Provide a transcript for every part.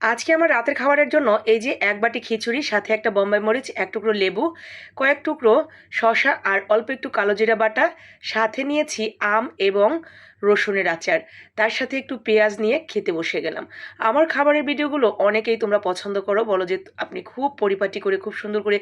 আজকে আমার রাতের খাবারের জন্য এই যে এক বাটি খিচুড়ি, সাথে একটা বম্বাই মরিচ, এক টুকরো লেবু, কয়েক টুকরো শশা আর অল্প একটু কালো জিরা বাটা, সাথে নিয়েছি আম এবং রসুনের আচার। তার সাথে একটু পেঁয়াজ নিয়ে খেতে বসে গেলাম। আমার খাবারের ভিডিওগুলো অনেকেই তোমরা পছন্দ করো, বলো যে আপনি খুব পরিপাটি করে, খুব সুন্দর করে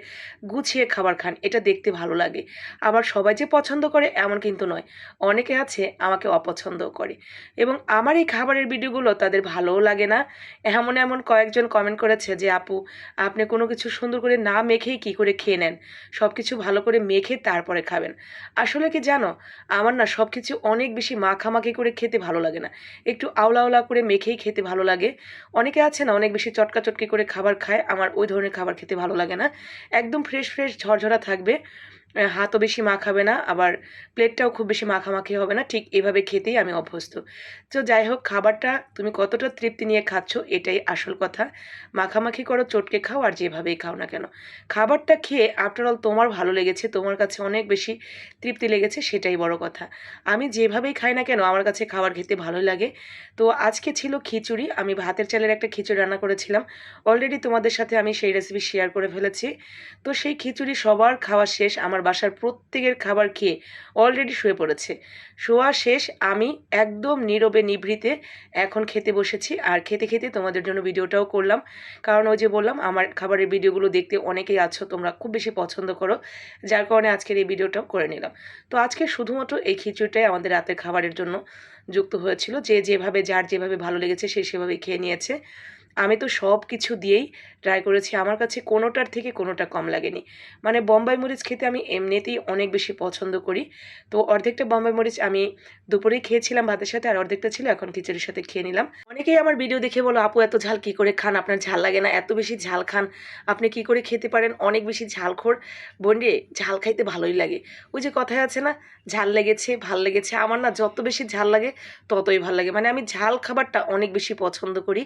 গুছিয়ে খাবার খান, এটা দেখতে ভালো লাগে। আবার সবাই যে পছন্দ করে, এমন কিন্তু নয়। অনেকে আছে, আমাকে অপছন্দও করে। এবং আমার এই খাবারের ভিডিওগুলো তাদের ভালোও লাগে না। এমন এমন কয়েকজন কমেন্ট করেছে যে, আপু, আপনি কোনো কিছু সুন্দর করে না মেখেই কি করে খেয়ে নেন? সব কিছু ভালো করে মেখে তারপরে খাবেন। আসলে কি জানো, আমার না সব কিছু অনেক বেশি মাখামাখি করে খেতে ভালো লাগে না। একটু আওলা আওলা করে মেখেই খেতে ভালো লাগে। অনেকে আছে না, অনেক বেশি চটকা চটকি করে খাবার খায়। আমার ওই ধরনের খাবার খেতে ভালো লাগে না। একদম ফ্রেশ ফ্রেশ ঝরঝরা থাকবে। হাতও বেশি মাখাবে না, আবার প্লেটটাও খুব বেশি মাখামাখি হবে না, ঠিক এভাবে খেতেই আমি অভ্যস্ত। তো যাই হোক, খাবারটা তুমি কতটা তৃপ্তি নিয়ে খাচ্ছ এটাই আসল কথা। মাখামাখি করো, চটকে খাও, আর যেভাবেই খাও না কেন। খাবারটা খেয়ে আফটার অল তোমার ভালো লেগেছে, তোমার কাছে অনেক বেশি তৃপ্তি লেগেছে, সেটাই বড় কথা। আমি যেভাবেই খাই না কেন, আমার কাছে খাবার খেতে ভালোই লাগে। তো আজকে ছিল খিচুড়ি, আমি ভাতের চালের একটা খিচুড়ি রান্না করেছিলাম। অলরেডি তোমাদের সাথে আমি সেই রেসিপি শেয়ার করে ফেলেছি। তো সেই খিচুড়ি সবার খাওয়া শেষ, আমার বাসার প্রত্যেকের খাবার খেয়ে অলরেডি শুয়ে পড়েছে। শোয়া শেষ, আমি একদম নীরবে নিভৃতে এখন খেতে বসেছি। আর খেতে খেতে তোমাদের জন্য ভিডিওটাও করলাম। কারণ ওই যে বললাম, আমার খাবারের ভিডিওগুলো দেখতে অনেকেই আছো, তোমরা খুব বেশি পছন্দ করো। যার কারণে আজকের এই ভিডিওটাও করে নিলাম। তো আজকে শুধুমাত্র এই খিচুড়িটাই আমাদের রাতের খাবারের জন্য যুক্ত হয়েছিল। যে যেভাবে, যার যেভাবে ভালো লেগেছে, সে সেভাবেই খেয়ে নিয়েছে। আমি তো সব কিছু দিয়েই ট্রাই করেছি। আমার কাছে কোনোটার থেকে কোনোটা কম লাগেনি। মানে বম্বাই মরিচ খেতে আমি এমনিতেই অনেক বেশি পছন্দ করি। তো অর্ধেকটা বম্বাই মরিচ আমি দুপুরেই খেয়েছিলাম ভাতের সাথে, আর অর্ধেকটা ছিল এখন খিচুড়ির সাথে খেয়ে নিলাম। অনেকেই আমার ভিডিও দেখে বলো, আপু, এত ঝাল কি করে খান? আপনার ঝাল লাগে না। এত বেশি ঝাল খান। আপনি কি করে খেতে পারেন? অনেক বেশি ঝালখোর। বন্ডে ঝাল খাইতে ভালোই লাগে। ওই যে কথায় আছে না, ঝাল লেগেছে, ভালো লেগেছে। আমার না যত বেশি ঝাল লাগে, ততই ভালো লাগে। মানে আমি ঝাল খাবারটা অনেক বেশি পছন্দ করি।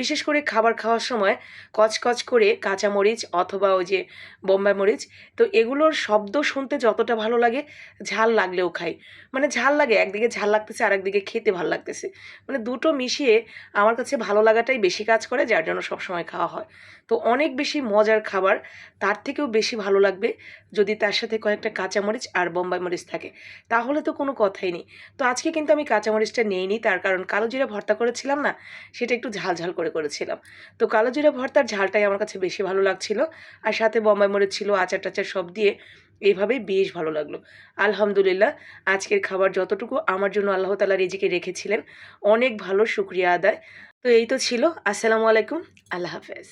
বিশেষ করে খাবার খাওয়ার সময় কচকচ করে কাঁচা মরিচ অথবা ওই যে বোম্বাই মরিচ, তো এগুলোর শব্দ শুনতে যতটা ভালো লাগে, ঝাল লাগলেও খাই। মানে ঝাল লাগে, একদিকে ঝাল লাগতেছে আর একদিকে খেতে ভালো লাগতেছে। মানে দুটো মিশিয়ে আমার কাছে ভালো লাগাটাই বেশি কাজ করে, যার জন্য সবসময় খাওয়া হয়। তো অনেক বেশি মজার খাবার, তার থেকেও বেশি ভালো লাগবে যদি তার সাথে কয়েকটা কাঁচামরিচ আর বোম্বাই মরিচ থাকে। তাহলে তো কোনো কথাই নেই। তো আজকে কিন্তু আমি কাঁচামরিচটা নিইনি, তার কারণ কালো জিরা ভর্তা করেছিলাম না, সেটা একটু ঝাল ঝাল করে করেছিলাম। তো কালো জিরা ভর্তার ঝালটাই আমার কাছে বেশি ভালো লাগছিল আর সাথে বোম্বাই মরিচ ছিল, আচার টাচার সব দিয়ে এইভাবেই বেশ ভালো লাগল। আলহামদুলিল্লাহ, আজকের খাবার যতটুকু আমার জন্য আল্লাহ তালা রেজিকে রেখেছিলেন, অনেক ভালো শুক্রিয়া আদায়। তো এই তো ছিল, আসসালামু আলাইকুম, আল্লাহ হাফেজ।